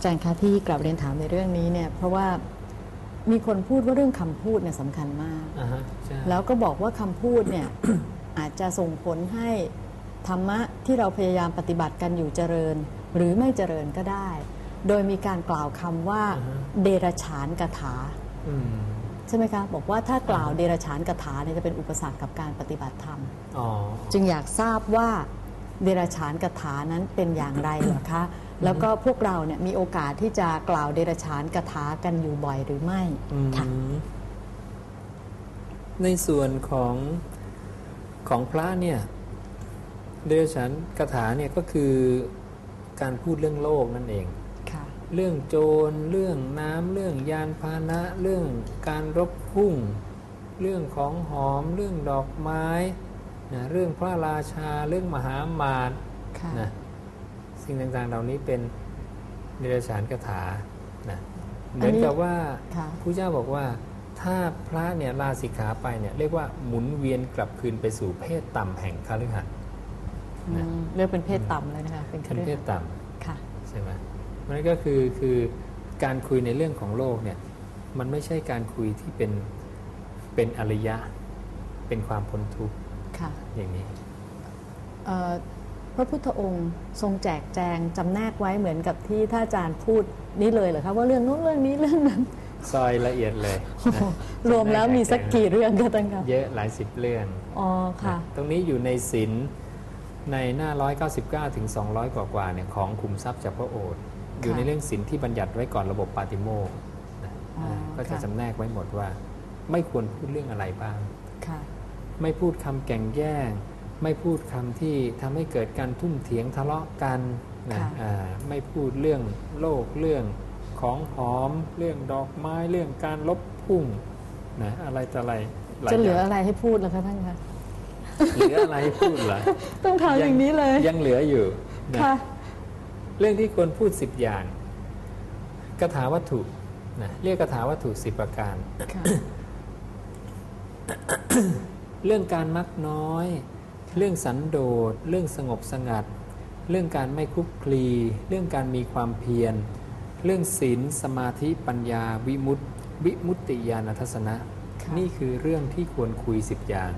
อาจารย์คะที่กลับเรียนถามในเรื่องนี้เนี่ยเพราะว่ามีคนพูดว่าเรื่องคำพูดเนี่ยสำคัญมากอ่าฮะใช่แล้วก็บอกว่าคำพูดเนี่ยอาจจะส่งผลให้ธรรมะที่เราพยายามปฏิบัติกันอยู่เจริญ หรือไม่เจริญก็ได้ โดยมีการกล่าวคำว่าเดรฉานกถาอืมใช่ไหมคะบอกว่าถ้ากล่าวเดรฉานกถาเนี่ยจะเป็นอุปสรรคกับการปฏิบัติธรรมอ๋อจึงอยากทราบว่าเดรฉานกถานั้นเป็นอย่างไรเหรอคะ แล้วก็พวกเราเนี่ยมีโอกาสที่จะกล่าวเดรฉานกถากันอยู่บ่อยหรือไม่อืมค่ะในส่วนของของพระเนี่ยเดชฉันคาถาเนี่ยก็คือการพูดเรื่องโลกนั่นเองค่ะเรื่องโจร เรื่องน้ำ เรื่องยานพาหนะ เรื่องการรบพุ่ง เรื่องของหอม เรื่องดอกไม้นะเรื่องพระราชา เรื่องมหามาตย์ค่ะนะ สิ่งต่างๆ เหล่านี้เป็นเดรัจฉานคาถานะเหมือนกับว่าค่ะพระเจ้าบอกว่าถ้าพระเนี่ยลาสิกขาไปเนี่ยเรียกว่าหมุนเวียนกลับคืนไปสู่เพศต่ำแห่งคฤหัสถ์อืมเรียกเป็นเพศต่ำเลยนะคะเป็นเป็นเพศต่ำค่ะใช่ไหมมันก็คือคือการคุยในเรื่องของโลกเนี่ยมันไม่ใช่การคุยที่เป็นเป็นอริยะ เป็นความพ้นทุกข์ค่ะอย่างนี้เอ่อพ ระพุทธองค์ทรงแจกแจงจำแนกไว้เหมือนกับที่ท่านอาจารย์พูดนี้เลยเหรอคะว่าเรื่องนู้นเรื่องนี้เรื่องนั้นซอยละเอียดเลยนะรวมแล้วมีสักกี่เรื่องคะท่านคะเยอะหลายสิบเรื่องอ๋อค่ะ ตรงนี้อยู่ในศิลในหน้า 199 ถึง 200 กว่ากว่าๆเนี่ยของคุมทรัพย์จากพระโอษฐ์อยู่ในเรื่องศิลที่บัญญัติไว้ก่อนระบบปาติโมกข์นะอ๋อก็จะค่ะจำแนกไว้หมดว่า ไม่ควรพูดเรื่องอะไรบ้างค่ะไม่พูดคำแก่งแย่ง ไม่พูดคำที่ทำให้เกิดการทุ่มเถียงทะเลาะกันนะค่ะอ่าไม่พูดเรื่องโลกเรื่องของหอม เรื่องดอกไม้เรื่องการลบพุ่งนะอะไรต่ออะไรายจะเหลืออย่างอะไรให้พูดแล้วคะท่านคะเหลืออะไรให้พูดเหรอต้องถามอย่างนี้เลย ยังเหลืออยู่นะค่ะเรื่องที่ควรพูดสิบอย่างคาถาวัตถุนะเรียกคาถาวัตถุสิบประการค่ะเรื่องการมักน้อย เรื่องสันโดษ เรื่องสงบสงัด เรื่องการไม่คลุกคลี เรื่องการมีความเพียร เรื่องศีลสมาธิปัญญาวิมุตติ วิมุตติญาณทัศนะค่ะนี่คือเรื่องที่ควรคุยสิบอย่าง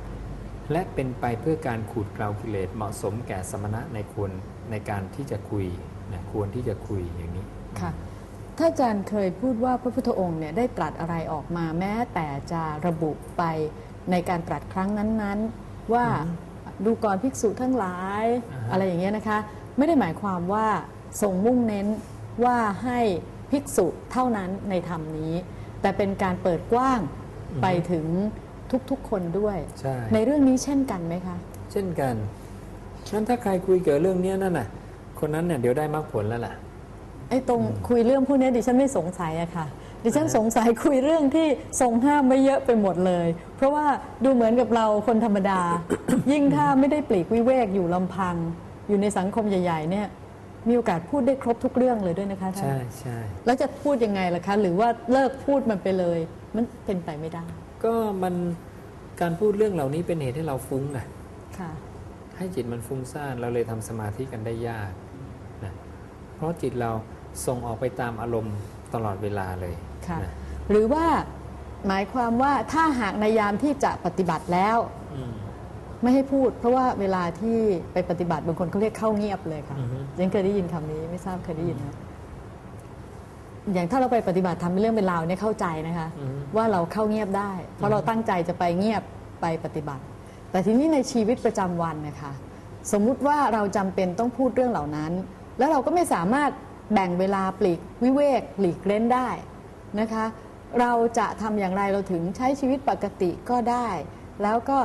และเป็นไปเพื่อการขูดเกลากิเลสเหมาะสมแก่สมณะในควรในการที่จะคุยนะควรที่จะคุยอย่างนี้ค่ะถ้าอาจารย์เคยพูดว่าพระพุทธองค์เนี่ยได้ตรัสอะไรออกมาแม้แต่จะระบุไปในการตรัสครั้งนั้น ๆ ว่า ดูก่อนภิกษุทั้งหลายอ่าฮะอะไรอย่างเงี้ยนะคะ ไม่ได้หมายความว่าทรงมุ่งเน้นว่าให้ภิกษุเท่านั้นในธรรมนี้ แต่เป็นการเปิดกว้างไปถึงทุกๆคนด้วยใช่ในเรื่องนี้เช่นกันไหมคะ เช่นกันนั้นถ้าใครคุยเกี่ยวเรื่องเนี้ยนั่นน่ะ คนนั้นเนี่ยเดี๋ยวได้มรรคผลแล้วล่ะไอ้ตรงคุยเรื่องพวกนี้ดิฉันไม่สงสัยอะค่ะ ดิฉันสงสัยคุยเรื่องที่ทรงห้ามไม่เยอะไปหมดเลย เพราะว่าดูเหมือนกับเราคนธรรมดา ยิ่งถ้าไม่ได้ปลีกวิเวกอยู่ลำพัง อยู่ในสังคมใหญ่ๆเนี่ยมีโอกาสพูดได้ครบทุกเรื่องเลยด้วยนะคะท่านใช่ใช่แล้วจะพูดยังไงล่ะคะ หรือว่าเลิกพูดมันไปเลย มันเป็นไปไม่ได้ ก็มันการพูดเรื่องเหล่านี้เป็นเหตุให้เราฟุ้งนะค่ะให้จิตมันฟุ้งซ่านเราเลยทำสมาธิกันได้ยากนะเพราะจิตเราส่งออกไปตามอารมณ์ตลอดเวลาเลย ค่ะนะหรือว่าหมายความว่าถ้าหากในยามที่จะปฏิบัติแล้วอืมไม่ให้พูด เพราะว่าเวลาที่ไปปฏิบัติบางคนเขาเรียกเข้าเงียบเลยค่ะอือฮึยังเคยได้ยินคำนี้ไม่ทราบเคยได้ยินไหมอย่างถ้าเราไปปฏิบัติทำเป็นเรื่องเป็นราวเนี่ยเข้าใจนะคะอืมว่าเราเข้าเงียบได้ เพราะเราตั้งใจจะไปเงียบไปปฏิบัติ แต่ทีนี้ในชีวิตประจำวันนะคะ สมมุติว่าเราจำเป็นต้องพูดเรื่องเหล่านั้น แล้วเราก็ไม่สามารถแบ่งเวลาปลีกวิเวกหลีกเล่นได้ นะคะ เราจะทำอย่างไรเราถึงใช้ชีวิตปกติก็ได้ แล้วก็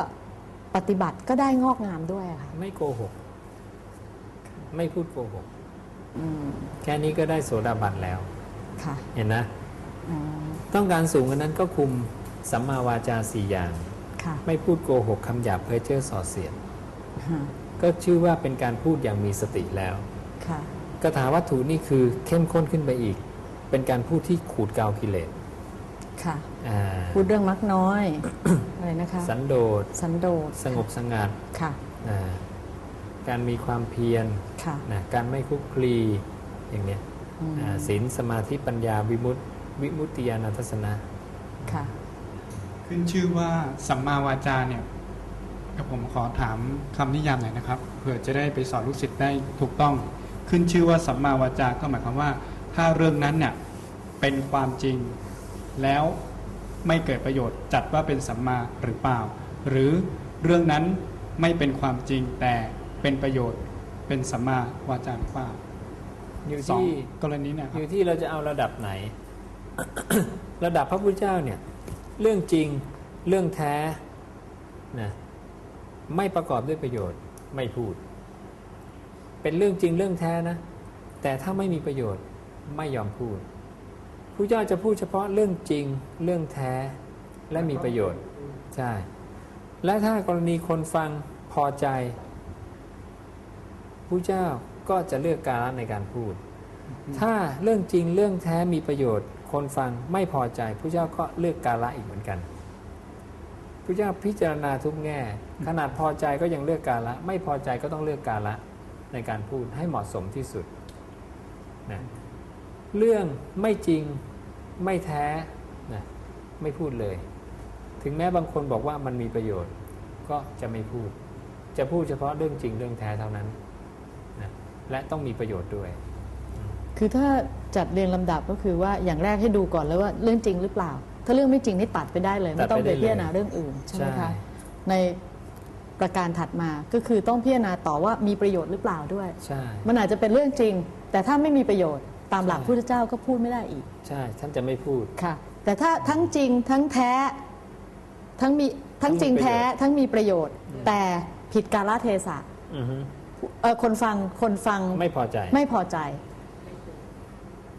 ปฏิบัติก็ได้งอกงามด้วยอะค่ะไม่โกหก ไม่พูดโกหกอืมแค่นี้ก็ได้โสดาบันแล้วค่ะเห็นนะอ๋อต้องการสูงกว่านั้นก็คุมสัมมาวาจาสี่อย่างค่ะไม่พูดโกหกคำหยาบเพ้อเจ้อส่อเสียดฮะก็ชื่อว่าเป็นการพูดอย่างมีสติแล้วค่ะคาถาวัตถุนี่คือเข้มข้นขึ้นไปอีก เป็นการพูดที่ขูดเกากิเลสค่ะอ่าพูดเรื่องมักน้อย อะไรนะคะสันโดษสันโดษสงบสงัดค่ะอ่าการมีความเพียรค่ะนะการไม่คลุกคลีอย่างเนี้ยอืมอ่าศีลสมาธิปัญญาวิมุตติวิมุตติญาณทัศนะค่ะขึ้นชื่อว่าสัมมาวาจาเนี่ยกับผมขอถามคำนิยามหน่อยนะครับเผื่อจะได้ไปสอนลูกศิษย์ได้ถูกต้อง ขึ้นชื่อว่าสัมมาวาจาก็หมายความว่า ถ้าเรื่องนั้นเนี่ยเป็นความจริงแล้วไม่เกิดประโยชน์จัดว่าเป็นสัมมาหรือเปล่า หรือเรื่องนั้นไม่เป็นความจริงแต่เป็นประโยชน์เป็นสัมมาวาจาหรือเปล่าอยู่สองที่กรณีเนี่ยคอรับยู่ที่เราจะเอาระดับไหน ระดับพระพุทธเจ้าเนี่ยเรื่องจริงเรื่องแท้นะไม่ประกอบด้วยประโยชน์ไม่พูด เป็นเรื่องจริงเรื่องแท้นะ แต่ถ้าไม่มีประโยชน์ ไม่ยอมพูดพระเจ้าจะพูดเฉพาะเรื่องจริงเรื่องแท้และมีประโยชน์ใช่และถ้ากรณีคนฟังพอใจพระเจ้าก็จะเลือกกาลในการพูด ถ้าเรื่องจริงเรื่องแท้มีประโยชน์ คนฟังไม่พอใจพระเจ้าก็เลือกกาละอีกเหมือนกันพระเจ้าพิจารณาทุกแง่ ขนาดพอใจก็ยังเลือกกาละ ไม่พอใจก็ต้องเลือกกาละในการพูดให้เหมาะสมที่สุดนะ เรื่องไม่จริงไม่แท้นะไม่พูดเลย ถึงแม้บางคนบอกว่ามันมีประโยชน์ ก็จะไม่พูด จะพูดเฉพาะเรื่องจริงเรื่องแท้เท่านั้นนะและต้องมีประโยชน์ด้วย คือถ้าจัดเรียงลำดับก็คือว่าอย่างแรกให้ดูก่อนแล้วว่าเรื่องจริงหรือเปล่า ถ้าเรื่องไม่จริงนี่ตัดไปได้เลย ไม่ต้องตัดไปไปได้เลยพิจารณาเรื่องอื่นใช่ไหมใช่คะในประการถัดมาก็คือต้องพิจารณาต่อว่ามีประโยชน์หรือเปล่าด้วยใช่มันอาจจะเป็นเรื่องจริง แต่ถ้าไม่มีประโยชน์ ตามหลักใช่พุทธเจ้าก็พูดไม่ได้อีก ใช่ท่านจะไม่พูด ค่ะ แต่ถ้าทั้งจริงทั้งแท้ ทั้งมีทั้งจริงแท้ ทั้งมีประโยชน์ แต่ผิดกาลเทศะอือฮึเอ่อคนฟังคนฟังไม่พอใจ ไม่พอใจ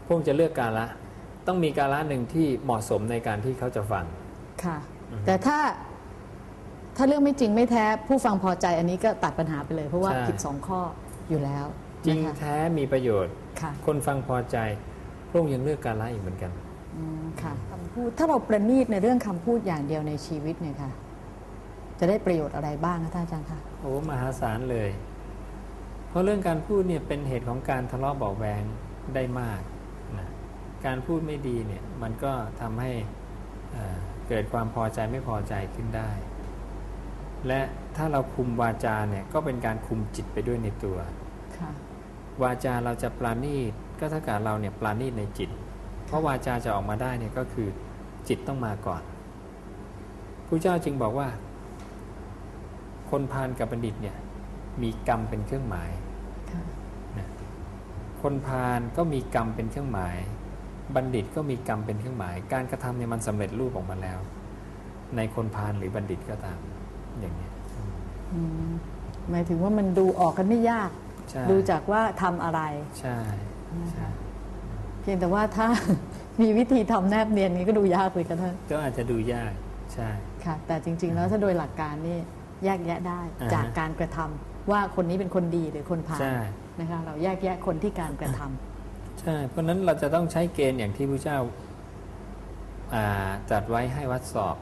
พวกจะเลือกกาละ ต้องมีกาละหนึ่งที่เหมาะสมในการที่เขาจะฟังค่ะ แต่ถ้าถ้าเรื่องไม่จริงไม่แท้ผู้ฟังพอใจอันนี้ก็ตัดปัญหาไปเลย เพราะว่าใช่ผิดสองข้ออยู่แล้ว จริงนะคะแท้มีประโยชน์ ค่ะคนฟังพอใจพวกยังเลือกกาละอีกเหมือนกันอืมค่ะคำพูดถ้าเราประณีตในเรื่องคำพูดอย่างเดียวในชีวิตเนี่ยค่ะ จะได้ประโยชน์อะไรบ้างคะท่านอาจารย์คะโอ้มหาศาลเลย เพราะเรื่องการพูดเนี่ยเป็นเหตุของการทะเลาะเบาะแวงได้มากนะการพูดไม่ดีเนี่ยมันก็ทำให้เอ่อเกิดความพอใจไม่พอใจขึ้นได้ และถ้าเราคุมวาจาเนี่ยก็เป็นการคุมจิตไปด้วยในตัวค่ะ วาจาเราจะปราณีตก็เท่ากับเราเนี่ยปราณีตในจิต เพราะวาจาจะออกมาได้เนี่ยก็คือจิตต้องมาก่อนพระเจ้าจึงบอกว่า คนพาลกับบัณฑิตเนี่ยมีกรรมเป็นเครื่องหมายค่ะคนพาลก็มีกรรมเป็นเครื่องหมาย บัณฑิตก็มีกรรมเป็นเครื่องหมาย การกระทำเนี่ยมันสำเร็จรูปออกมาแล้ว ในคนพาลหรือบัณฑิตก็ตามอย่างนี้ยอืมหมายถึงว่ามันดูออกกันไม่ยาก ใช่ ดูจากว่าทำอะไร ใช่ใช่เพียงแต่ว่าถ้า มีวิธีทำแนบเนียนนี้ก็ดูยากเลยกันท่านก็อาจจะดูยากใช่ ค่ะ แต่จริง ๆ แล้วถ้าโดยหลักการนี่แยกแยะได้อ่าฮะจากการกระทำว่าคนนี้เป็นคนดีหรือคนพาลใช่ นะคะเราแยกแยะคนที่การกระทำ ใช่ เพราะฉะนั้นเราจะต้องใช้เกณฑ์อย่างที่พระเจ้าอ่าจัดไว้ให้วัดสอบ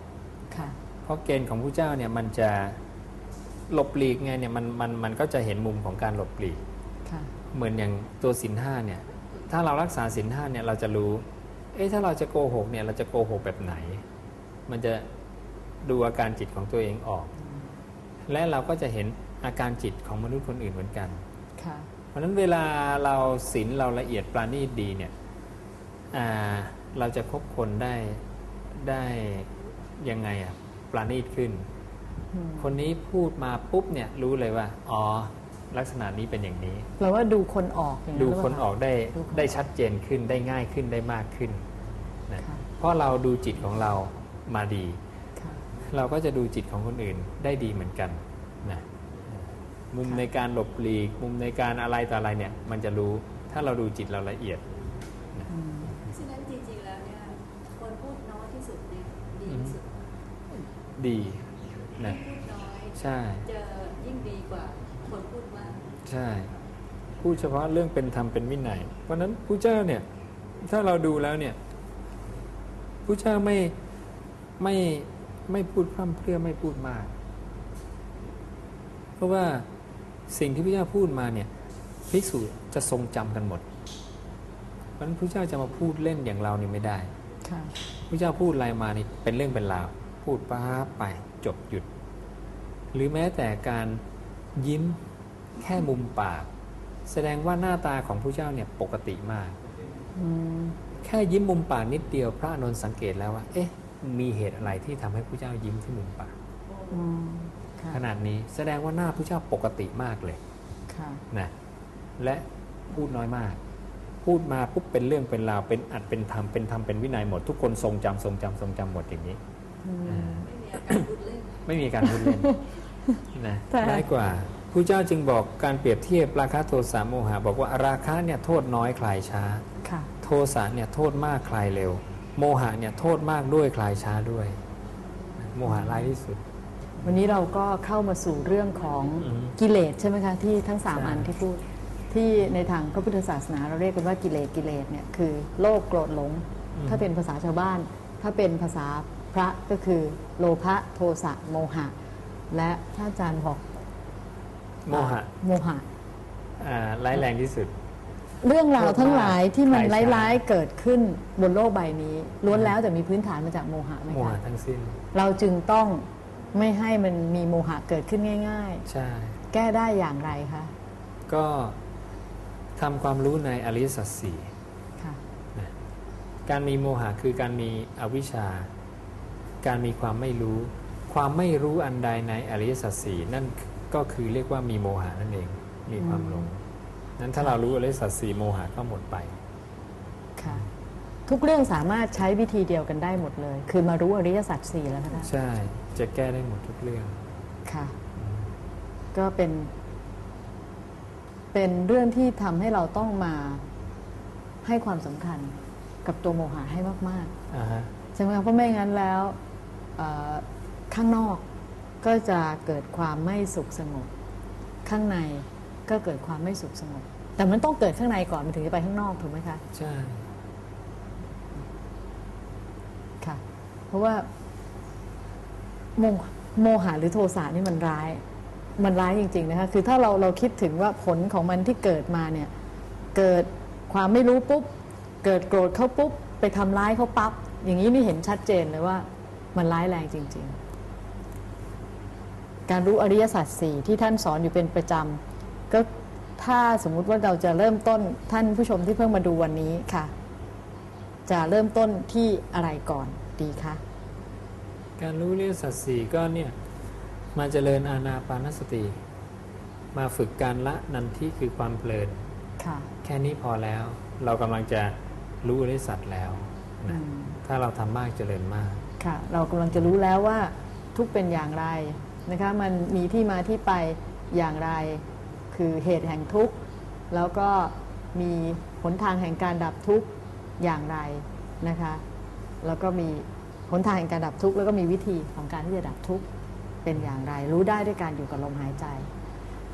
ค่ะ เพราะเกณฑ์ของพระเจ้าเนี่ยมันจะ หลบหลีกไงเนี่ยมันมันมันก็จะเห็นมุมของการหลบหลีกค่ะเหมือนอย่างตัวสินห้าเนี่ยถ้าเรารักษาสินห้าเนี่ยเราจะรู้ เอ๊ะถ้าเราจะโกหกเนี่ยเราจะโกหกแบบไหน มันจะดูอาการจิตของตัวเองออก และเราก็จะเห็นอาการจิตของมนุษย์คนอื่นเหมือนกันค่ะเพราะฉะนั้นเวลาเราศีลเราละเอียดปราณีตดีเนี่ยอ่าเราจะคบคนได้ได้ยังไงอะปราณีตขึ้นอืม คนนี้พูดมาปุ๊บเนี่ยรู้เลยว่า อ๋อ ลักษณะนี้เป็นอย่างนี้แปลว่าดูคนออกอย่างดูหรืเปคล่านออกได้ดูคนได้ชัดเจนขึ้นได้ง่ายขึ้นได้มากขึ้นนะค่ะเพราะเราดูจิตของเรามาดีค่ะเราก็จะดูจิตของคนอื่นได้ดีเหมือนกันนะมุมในการหลบหลีก มุมในการอะไรต่ออะไรเนี่ย มันจะรู้ถ้าเราดูจิตเราละเอียดอืมฉะนั้นจริงๆแล้วเนี่ยคนพูดน้อยที่สุดเนี่ยดีที่สุด ดีนะพูดน้อยใช่จะยิ่งดีกว่าคนพูดมากใช่พูดเฉพาะเรื่องเป็นธรรมเป็นวินัยเพราะฉะนั้นผู้เจ้าเนี่ยถ้าเราดูแล้วเนี่ยผู้เจ้าไม่ไม่ไม่พูดพร่ำเพรื่อไม่พูดมาก เพราะว่าสิ่งที่พระเจ้าพูดมาเนี่ยภิกษุจะทรงจำกันหมด เพราะฉะนั้นพระเจ้าจะมาพูดเล่นอย่างเรานี่ไม่ได้ค่ะพระเจ้าพูดอะไรมานี่เป็นเรื่องเป็นราว พูดป้าบไปจบหยุด หรือแม้แต่การยิ้มแค่มุมปาก แสดงว่าหน้าตาของพระเจ้าเนี่ยปกติมากอืมแค่ยิ้มมุมปากนิดเดียวพระอานนท์สังเกตแล้วว่า เอ๊ะ มีเหตุอะไรที่ทำให้พระเจ้ายิ้มที่มุมปากอืมค่ะขนาดนี้แสดงว่าหน้าพระเจ้าปกติมากเลยค่ะนะและพูดน้อยมาก พูดมาปุ๊บเป็นเรื่องเป็นราวเป็นอัดเป็นธรรมเป็นธรรมเป็นวินัยหมด ทุกคนทรงจำทรงจำทรงจำหมดอย่างนี้อืมอ่าไม่มีอาการพูดเล่น ไม่มีการพูดเล่นนะแต่น้อยกว่าผู้เจ้าจึงบอกการเปรียบเทียบราคะโทสะโมหะ บอกว่าราคะเนี่ยโทษน้อยคลายช้าค่ะโทสะเนี่ยโทษมากคลายเร็ว โมหะเนี่ยโทษมากด้วยคลายช้าด้วย โมหะร้ายที่สุด วันนี้เราก็เข้ามาสู่เรื่องของอืมกิเลสใช่ไหมคะที่ทั้งสามใช่อันที่พูดที่ในทางพระพุทธศาสนาเราเรียกกันว่ากิเลสกิเลสเนี่ยคือโลภโกรธหลง ถ้าเป็นภาษาชาวบ้าน ถ้าเป็นภาษาพ ระก็คือโลภะโทสะโมหะ และถ้าอาจารย์บอกโมหะโมหะอ่าร้ายแรงที่สุด เรื่องราวทั้งหลายที่มันใช่ใช่ร้ายๆเกิดขึ้นบนโลกใบนี้ล้วนแล้วแต่มีพื้นฐานมาจากโมหะไหมโมหะคะทั้งสิ้นเราจึงต้องไม่ให้มันมีโมหะเกิดขึ้นง่าย ใช่ ๆ แก้ได้อย่างไรคะก็ทำความรู้ในอริยสัจสี่ค่ะ นะการมีโมหะคือการมีอวิชชา การมีความไม่รู้ ความไม่รู้อันใดในอริยสัจสี่นั่นก็คือเรียกว่ามีโมหะนั่นเองมีความหลงนั้นถ้าเรารู้อริยสัจสี่โมหะก็หมดไปค่ะทุกเรื่องสามารถใช้วิธีเดียวกันได้หมดเลย คือมารู้อริยสัจสี่แล้วนะคะใช่จะแก้ได้หมดทุกเรื่องค่ะ ก็เป็น เป็นเรื่องที่ทำให้เราต้องมาให้ความสำคัญกับตัวโมหะให้มากอ่าฮะๆใช่ไหมคะเพราะไม่งั้นแล้วเอ่อ ข้างนอกก็จะเกิดความไม่สุขสงบ ข้างในก็เกิดความไม่สุขสงบ แต่มันต้องเกิดข้างในก่อนมันถึงจะไปข้างนอกถูกไหมคะใช่ค่ะ เพราะว่าโมโมหะหรือโทสะนี่มันร้าย มันร้ายจริง ๆ นะคะ คือถ้าเราเราคิดถึงว่าผลของมันที่เกิดมาเนี่ย เกิดความไม่รู้ปุ๊บ เกิดโกรธเขาปุ๊บ ไปทำร้ายเขาปั๊บ อย่างนี้นี่เห็นชัดเจนเลยว่า มันร้ายแรงจริง ๆ การรู้อริยสัจสี่ที่ท่านสอนอยู่เป็นประจำก็ถ้าสมมุติว่าเราจะเริ่มต้นท่านผู้ชมที่เพิ่งมาดูวันนี้ค่ะ จะเริ่มต้นที่อะไรก่อนดีคะการรู้เรื่องสัจสี่ก็เนี่ยมาเจริญอาณาปานสติ มาฝึกการละนันที่คือความเพลินค่ะแค่นี้พอแล้ว เรากำลังจะรู้อริยสัจแล้วอืนะมถ้าเราทำมากเจริญมาก ค่ะ เรากำลังจะรู้แล้วว่าทุกเป็นอย่างไรนะคะมันมีที่มาที่ไปอย่างไร คือเหตุแห่งทุกข์ แล้วก็มีหนทางแห่งการดับทุกข์อย่างไรนะคะแล้วก็มีหนทางแห่งการดับทุกข์แล้วก็มีวิธีของการที่จะดับทุกข์เป็นอย่างไร รู้ได้ด้วยการอยู่กับลมหายใจ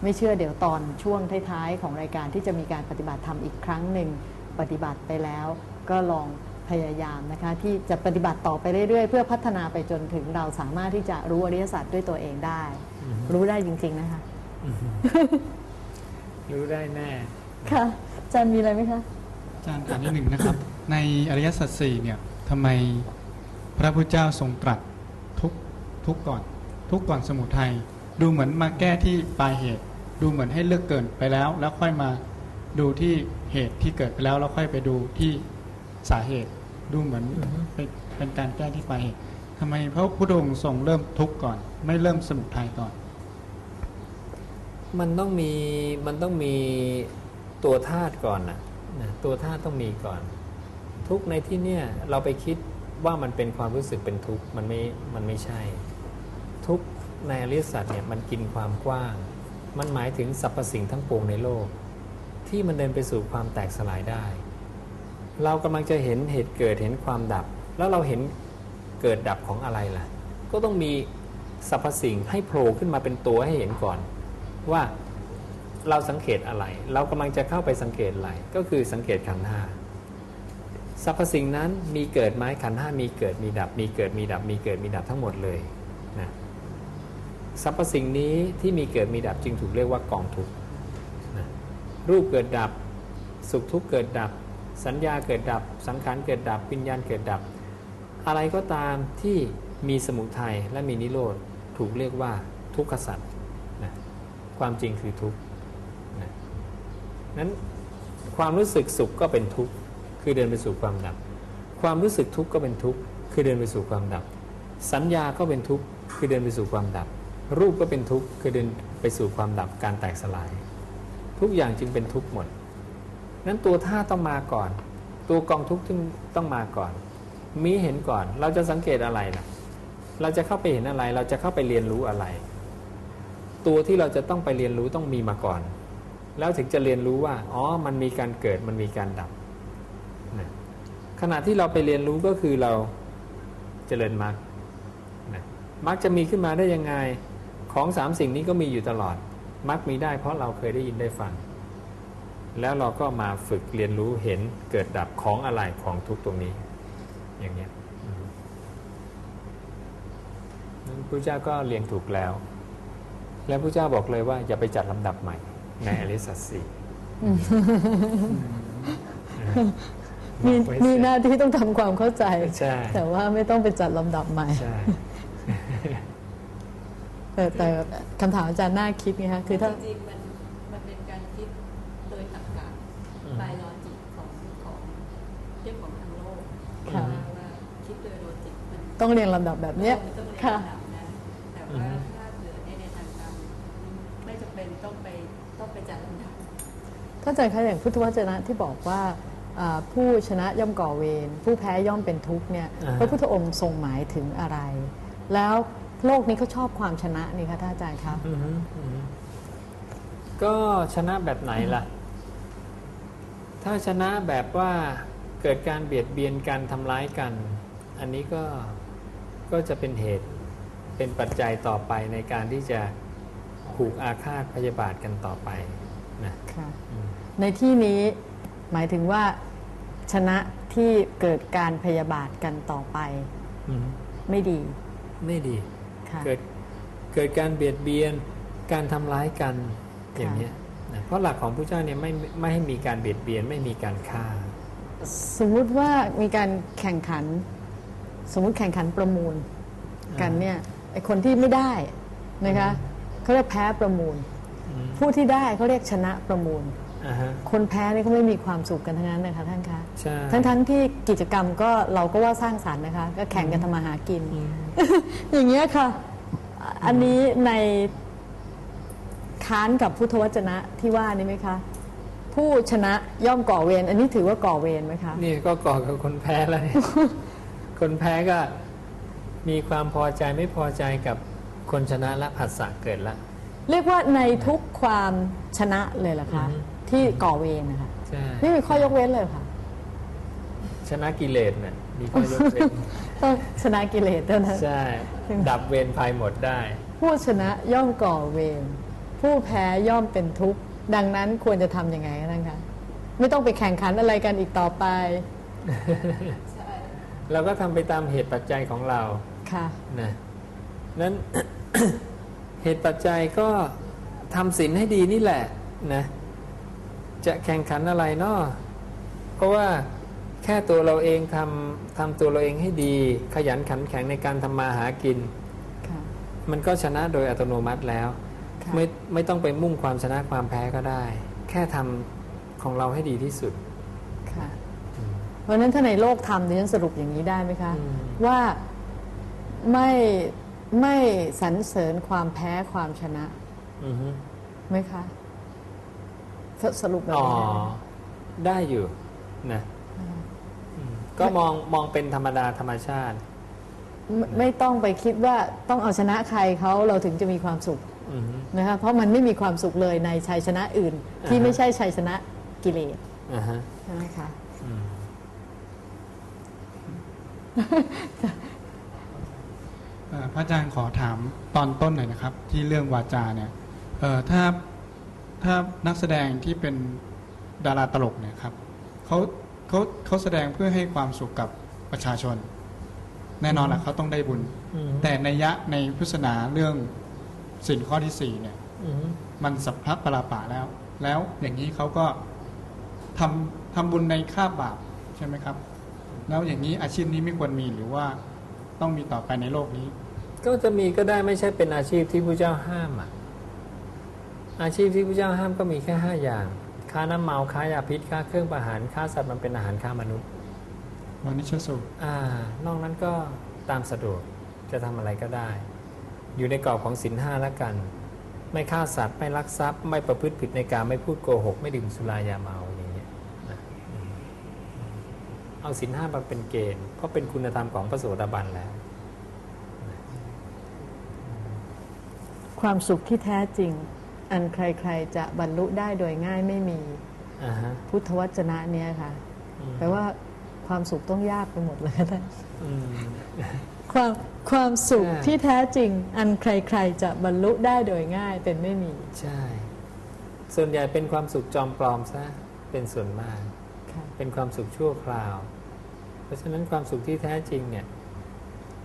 ไม่เชื่อเดี๋ยวตอนช่วงท้ายๆของรายการที่จะมีการปฏิบัติธรรมอีกครั้งหนึ่งปฏิบัติไปแล้วก็ลอง พยายามนะคะที่จะปฏิบัติต่อไปเรื่อยๆ เพื่อพัฒนาไปจนถึงเราสามารถที่จะรู้อริยสัจด้วยตัวเองได้ รู้ได้จริง ๆนะคะ รู้ได้แน่ ค่ะอาจารย์มีอะไรไหมคะอาจารย์ถามนิดหนึ่งนะครับ ในอริยสัจสี่เนี่ยทำไมพระพุทธเจ้าทรงตรัสทุกข์ทุกข์ก่อน ทุกข์ก่อนสมุทัยดูเหมือนมาแก้ที่ปลายเหตุ ดูเหมือนให้เลือกเกินไปแล้ว แล้วค่อยมาดูที่เหตุที่เกิดไปแล้วแล้วค่อยไปดูที่ สาเหตุ ดูเหมือนเป็นเป็นการแก้ที่ปลายเหตุทำไมพระพุทธองค์ทรงเริ่มทุกข์ก่อน ไม่เริ่มสมุทัยก่อน มันต้องมีมันต้องมีตัวธาตุก่อนนะนะตัวธาตุต้องมีก่อน ทุกข์ในที่เนี่ยเราไปคิดว่ามันเป็นความรู้สึกเป็นทุกข์มันไม่มันไม่ใช่ ทุกข์ในอริยสัจเนี่ยมันกินความกว้าง มันหมายถึงสรรพสิ่งทั้งปวงในโลก ที่มันเดินไปสู่ความแตกสลายได้ เรากำลังจะเห็นเหตุเกิดเห็นความดับ แล้วเราเห็นเกิดดับของอะไรล่ะ ก็ต้องมีสรรพสิ่งให้โผล่ขึ้นมาเป็นตัวให้เห็นก่อน ว่าเราสังเกตอะไร เรากำลังจะเข้าไปสังเกตอะไร ก็คือสังเกตขันห้าสรรพสิ่งนั้นมีเกิดไหมขันห้ามีเกิดมีดับ มีเกิดมีดับ มีเกิดมีดับทั้งหมดเลยนะสรรพสิ่งนี้ที่มีเกิดมีดับจึงถูกเรียกว่ากองทุกนะรูปเกิดดับ สุขทุกข์เกิดดับ สัญญาเกิดดับ สังขารเกิดดับ วิญญาณเกิดดับ อะไรก็ตามที่มีสมุทัยและมีนิโรธถูกเรียกว่าทุกขสัตว์นะความจริงคือทุกข์นะนั้นความรู้สึกสุขก็เป็นทุกข์คือเดินไปสู่ความดับ ความรู้สึกทุกข์ก็เป็นทุกข์คือเดินไปสู่ความดับ สัญญาก็เป็นทุกข์คือเดินไปสู่ความดับ รูปก็เป็นทุกข์คือเดินไปสู่ความดับการแตกสลาย ทุกอย่างจึงเป็นทุกข์หมด นั้นตัวท่าต้องมาก่อน ตัวกองทุกข์จึงต้องมาก่อน มีเห็นก่อน เราจะสังเกตอะไรล่ะ เราจะเข้าไปเห็นอะไร เราจะเข้าไปเรียนรู้อะไร ตัวที่เราจะต้องไปเรียนรู้ต้องมีมาก่อน แล้วถึงจะเรียนรู้ว่า อ๋อ มันมีการเกิด มันมีการดับนะขณะที่เราไปเรียนรู้ก็คือเราเจริญมรรคนะมรรคจะมีขึ้นมาได้ยังไง ของสามสิ่งนี้ก็มีอยู่ตลอดมรรคมีได้เพราะเราเคยได้ยินได้ฟัง แล้วเราก็มาฝึกเรียนรู้เห็นเกิดดับของอะไรของทุกตรงนี้ อย่างเนี้ยอืมนั้นพระเจ้าก็เรียงถูกแล้ว แล้วพระเจ้าบอกเลยว่าอย่าไปจัดลำดับใหม่ ในอริสัตสีมีบอกไว้มีเสียหน้าที่ต้องทำความเข้าใจใช่แต่ว่าไม่ต้องไปจัดลำดับใหม่ใช่แต่แต่คำถามอาจารย์น่าคิดไงคะคือถ้าจริงๆมันมันเป็นการคิดโดยตรรกะ อืมบายลอจิกของของเรื่องของทางโลกค่ะว่าคิดโดยโลจิกมันต้องเรียงลำดับแบบเนี้ยมันต้องเรียนค่ะระดับนั้นแต่ว่าถ้าเกิดในในทางการไม่จำเป็นต้องไปต้องไปจัดลำดับถ้าอาจารย์คะอย่างพุทธวจนะที่บอกว่าอ่าผู้ชนะย่อมก่อเวรผู้แพ้ย่อมเป็นทุกข์เนี่ยอ่าฮะพระพุทธองค์ทรงหมายถึงอะไร แล้วโลกนี้เขาชอบความชนะนี่คะท่านอาจารย์คะอือฮึอือฮึก็ชนะแบบไหนล่ะ ถ้าชนะแบบว่าเกิดการเบียดเบียนกันทำร้ายกัน อันนี้ก็ก็จะเป็นเหตุเป็นปัจจัยต่อไปในการที่จะผูกอาฆาตพยาบาทกันต่อไปนะค่ะอืมในที่นี้หมายถึงว่าชนะที่เกิดการพยาบาทกันต่อไปอืมไม่ดี ไม่ดีค่ะเกิดเกิดการเบียดเบียนการทำร้ายกันอย่างเนี้ย นะเพราะหลักของพระเจ้าเนี่ยไม่ไม่ให้มีการเบียดเบียนไม่มีการฆ่า สมมุติว่ามีการแข่งขัน สมมุติแข่งขันประมูลกันเนี่ยไอคนที่ไม่ได้นะคะเขาเรียกแพ้ประมูลอืมผู้ที่ได้เขาเรียกชนะประมูลอ่าฮะคนแพ้นี่เขาไม่มีความสุขกันทั้งนั้นนะคะท่านคะใช่ทั้งทั้งๆที่กิจกรรมก็เราก็ว่าสร้างสรรค์นะคะ ก็แข่งกันทำมาหากินอืมอย่างเงี้ยค่ะ อันนี้ใน ค้านกับพุทธวจนะที่ว่านี่ไหมคะ ผู้ชนะย่อมก่อเวรอันนี้ถือว่าก่อเวรไหมคะนี่ก็ก่อกับคนแพ้แล้วเนี่ยคนแพ้ก็มีความพอใจไม่พอใจกับคนชนะและผัสสะเกิดละ เรียกว่าในทุกความชนะเลยเหรอคะอือฮึที่ก่อเวรนะคะใช่ไม่มีข้อยกเว้นเลยค่ะ ชนะกิเลสเนี่ยมีข้อยกเว้นต้องชนะกิเลสเท่านั้นใช่ดับเวรภัยหมดได้ ผู้ชนะย่อมก่อเวร ผู้แพ้ย่อมเป็นทุกข์ ดังนั้นควรจะทำยังไงคะท่านคะไม่ต้องไปแข่งขันอะไรกันอีกต่อไปใช่เราก็ทำไปตามเหตุปัจจัยของเราค่ะนะนั้นเหตุปัจจัยก็ทำศีลให้ดีนี่แหละนะจะแข่งขันอะไรเนาะเพราะว่าแค่ตัวเราเองทำทำตัวเราเองให้ดี ขยันขันแข็งในการทำมาหากินค่ะมันก็ชนะโดยอัตโนมัติแล้วค่ะ ไม่ไม่ต้องไปมุ่งความชนะความแพ้ก็ได้ แค่ทำของเราให้ดีที่สุดค่ะเพราะฉะนั้นถ้าในโลกธรรมดิฉันสรุปอย่างนี้ได้ไหมคะอืมว่าไม่ไม่สรรเสริญความแพ้ความชนะอือฮึไหมคะสสรุปแบบอ๋อนี้ได้ไหมได้อยู่นะอืมก็มองมองเป็นธรรมดาธรรมชาติไม่ไม่ต้องไปคิดว่าต้องเอาชนะใครเขาเราถึงจะมีความสุขอือฮึ นะคะเพราะมันไม่มีความสุขเลยในชัยชนะอื่น ที่อ่าฮะไม่ใช่ชัยชนะกิเลสอ่าฮะใช่ไหมคะอืมเอ่อพระอาจารย์ขอถามตอนต้นหน่อยนะครับ ที่เรื่องวาจาเนี่ยเอ่อถ้าถ้านักแสดงที่เป็นดาราตลกเนี่ยครับเขาเขาเขาแสดงเพื่อให้ความสุขกับประชาชน แน่นอนแหละเขาต้องได้บุญอืมแต่ในยยะในพุทธศาสนาเรื่อง สินข้อที่สี่เนี่ยอือฮึมันสัพพะปราปะแล้ว แล้วอย่างนี้เขาก็ทำทำบุญในค่าบบาปใช่ไหมครับ แล้วอย่างนี้อาชีพนี้ไม่ควรมีหรือว่าต้องมีต่อไปในโลกนี้ ก็จะมีก็ได้ไม่ใช่เป็นอาชีพที่พระเจ้าห้ามอะอาชีพที่พระเจ้าห้ามก็มีแค่ห้าอย่างค้าน้ำเมาค้ายาพิษค้าเครื่องประหารค้าสัตว์มันเป็นอาหารค้ามนุษย์วันนี้ชสูตรอ่านอกนั้นก็ตามสะดวกจะทำอะไรก็ได้ อยู่ในกรอบของศีลห้าแล้วกัน ไม่ฆ่าสัตว์ไม่ลักทรัพย์ ไม่ประพฤติผิดในการไม่พูดโกหก ไม่ดื่มสุรายาเมาอย่างเงี้ยนะอืมเอาศีลห้ามาเป็นเกณฑ์เพราะเป็นคุณธรรมของพระโสดาบันแล้ว ความสุขที่แท้จริง อันใครๆจะบรรลุได้โดยง่ายไม่มีอ่าฮะพุทธวจนะเนี้ยค่ะอืมแปลว่าความสุขต้องยากไปหมดเลยนะอืม ความความสุขอ่าที่แท้จริง อันใครๆจะบรรลุได้โดยง่ายเป็นไม่มีใช่ ส่วนใหญ่เป็นความสุขจอมปลอมซะเป็นส่วนมาก ค่ะเป็นความสุขชั่วคราว เพราะฉะนั้นความสุขที่แท้จริงเนี่ย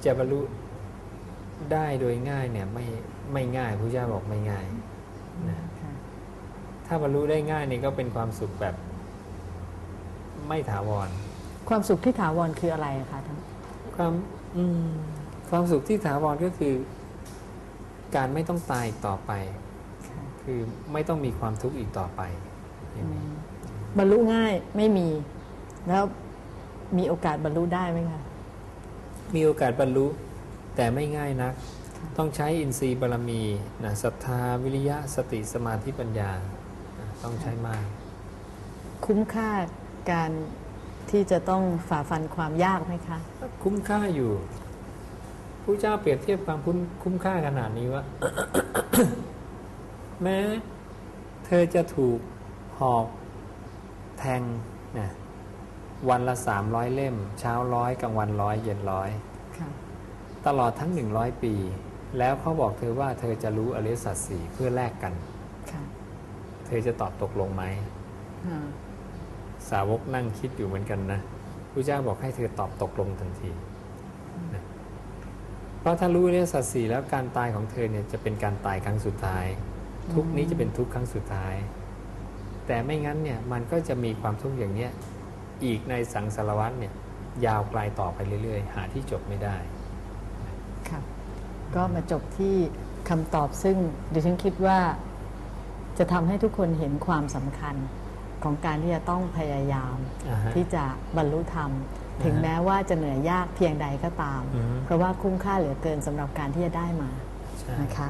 จะบรรลุได้โดยง่ายเนี่ยไม่ไม่ง่ายพระเจ้าบอกไม่ง่ายนะค่ะถ้าบรรลุได้ง่ายนี่ก็เป็นความสุขแบบ ไม่ถาวร ความสุขที่ถาวรคืออะไรอะคะท่านความ อืมความสุขที่ถาวรก็คือ การไม่ต้องตายอีกต่อไปค่ะคือไม่ต้องมีความทุกข์อีกต่อไปอย่างนี้บรรลุง่ายไม่มี แล้วมีโอกาสบรรลุได้ไหมคะมีโอกาสบรรลุแต่ไม่ง่ายนัก ต้องใช้อินทรีย์บารมีนะศรัทธาวิริยะสติสมาธิปัญญานะต้องใช้มาก คุ้มค่าการ ที่จะต้องฝ่าฟันความยากไหมคะ คุ้มค่าอยู่ผู้เจ้าเปรียบเทียบความคุ้มคุ้มค่าขนาดนี้ว่า แม้ เธอจะถูกหอกแทงนะวันละสามร้อยเล่ม เช้าร้อยกลางวันร้อยเย็นร้อยค่ะตลอดทั้งหนึ่งร้อยปี แล้วเขาบอกเธอว่าเธอจะรู้อริยสัจสี่เพื่อแลกกันค่ะเธอจะตอบตกลงไหมอ่า สาวกนั่งคิดอยู่เหมือนกันนะพระเจ้าบอกให้เธอตอบตกลงทันทีนะเพราะถ้ารู้อริยสัจสี่แล้วการตายของเธอเนี่ยจะเป็นการตายครั้งสุดท้าย ทุกนี้จะเป็นทุกครั้งสุดท้าย แต่ไม่งั้นเนี่ยมันก็จะมีความทุกข์อย่างเนี้ยอีกในสังสารวัฏเนี่ยยาวไกลต่อไปเรื่อย ๆ หาที่จบไม่ได้ค่ะก็มาจบที่คำตอบซึ่งดิฉันคิดว่าจะทำให้ทุกคนเห็นความสำคัญ ของการที่จะต้องพยายามอ่าฮะที่จะบรรลุธรรม ถึงอ่าฮะแม้ว่าจะเหนื่อยยากเพียงใดก็ตามอือฮึเพราะว่าคุ้มค่าเหลือเกินสำหรับการที่จะได้มาใช่นะคะ